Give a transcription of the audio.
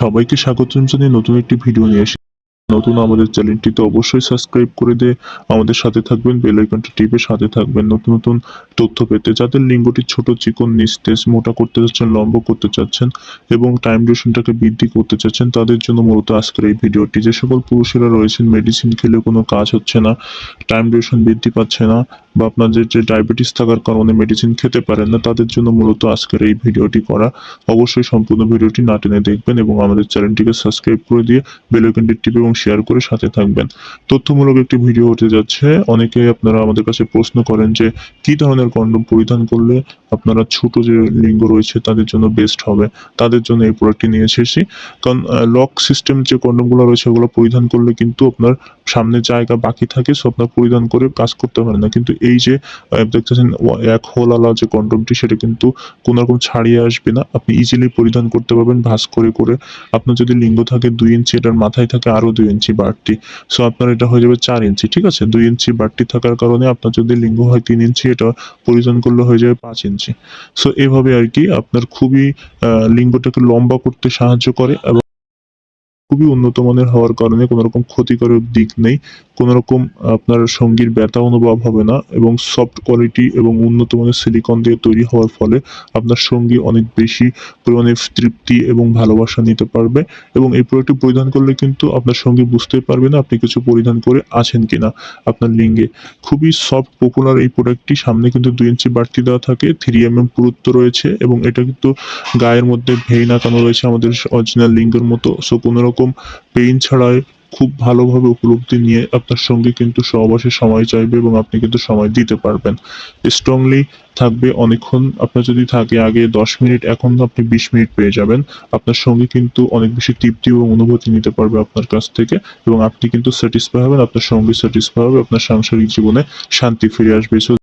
সবাইকে স্বাগতম জানিয়ে নতুন একটি ভিডিও নিয়ে এসে নতুন আমাদের চ্যানেলটিতে অবশ্যই সাবস্ক্রাইব করে দিয়ে আমাদের সাথে থাকবেন, বেল আইকনটি টিপে সাথে থাকবেন। নতুন নতুন তথ্য পেতে যাদের লিঙ্গটি ছোট, চিকন, নিস্তেজ, মোটা করতে চাচ্ছেন, লম্ব করতে চাচ্ছেন এবং টাইম ডিউরেশনটাকে বৃদ্ধি করতে চাচ্ছেন, তাদের জন্য মূলত আজকের এই ভিডিওটি। যে সকল পুরুষেরা রয়েছেন মেডিসিন খেলে কোনো কাজ হচ্ছে না টাইম ডিউরেশন বৃদ্ধি পাচ্ছে না বা আপনাদের যে ডায়াবেটিস থাকার কারণে মেডিসিন খেতে পারেন না, তাদের জন্য মূলত আজকের এই ভিডিওটি করা। অবশ্যই সম্পূর্ণ ভিডিওটি না টেনে দেখবেন এবং আমাদের চ্যানেলটিকে সাবস্ক্রাইব করে দিয়ে বেল আইকনটি টিপে এবং শেয়ার করে সাথে থাকবেন। তথ্যমূলক একটি ভিডিও হতে যাচ্ছে। অনেকেই আপনারা আমাদের কাছে প্রশ্ন করেন যে, কি ধরনের কন্ডম পরিধান করলে আপনারা ছোট যে লিঙ্গ রয়েছে তাদের জন্য বেস্ট হবে? তাদের জন্য এই প্রোডাক্টটি নিয়ে এসেছি। কারণ লক সিস্টেম যে কন্ডমগুলো রয়েছে ওগুলো পরিধান করলে কিন্তু আপনার সামনে জায়গা বাকি থাকে সো আপনার পরিধান করে কাজ করতে পারেন না। কিন্তু এই যে দেখতেছেন এক হোলালা যে কন্ডমটি সেটা কিন্তু কোনো রকম ছাড়িয়ে আসবে না। আপনি ইজিলি পরিধান করতে পারবেন, ভাঁজ করে করে। আপনার যদি লিঙ্গ থাকে দুই ইঞ্চি এটার মাথায় থাকে আরও দুই ইঞ্চি বাড়তি। সো আপনার এটা হয়ে যাবে চার ইঞ্চি ঠিক আছে? দুই ইঞ্চি বাড়তি থাকার কারণে আপনার যদি লিঙ্গ হয় তিন ইঞ্চি এটা পরিধান করলে হয়ে যাবে পাঁচ ইঞ্চি সো এভাবে আর কি আপনার খুবই লিঙ্গটাকে লম্বা করতে সাহায্য করে এবং খুবই উন্নত মানের হওয়ার কারণে কোনো রকম ক্ষতিকারক দিক নেই। কোনো রকম আপনার সঙ্গীর ব্যথা অনুভব হবে না এবং সফট কোয়ালিটি এবং উন্নত মানের সিলিকন দিয়ে তৈরি হওয়ার ফলে আপনার সঙ্গী অনেক বেশি পরিমাণে তৃপ্তি এবং ভালোবাসা নিতে পারবে এবং এই প্রোডাক্টটি পরিধান করলে কিন্তু আপনার সঙ্গী বুঝতে পারবে না আপনি কিছু পরিধান করে আছেন কিনা আপনার লিঙ্গে খুবই সফট পপুলার এই প্রোডাক্টটি সামনে কিন্তু দুই ইঞ্চি বাড়তি দেওয়া থাকে থ্রি এম এম পুরুত্ব রয়েছে এবং এটা কিন্তু গায়ের মধ্যে ভেইন নাকানো রয়েছে আমাদের অরিজিনাল লিঙ্গের মতো। সো কোনো রকম পেইন ছাড়াই খুব ভালোভাবে উপলব্ধি নিয়ে আপনার সঙ্গে কিন্তু সহবাসে সময় চাইবে এবং আপনি কিন্তু সময় দিতে পারবেন। স্ট্রংলি থাকবে অনেকক্ষণ, আপনার যদি থাকে আগে দশ মিনিট, এখন আপনি বিশ মিনিট পেয়ে যাবেন। আপনার সঙ্গে কিন্তু অনেক বেশি তৃপ্তি এবং অনুভূতি নিতে পারবে আপনার কাছ থেকে এবং আপনি কিন্তু স্যাটিসফাই হবেন, আপনার সঙ্গে স্যাটিসফাই হবে, আপনার সাংসারিক জীবনে শান্তি ফিরে আসবে।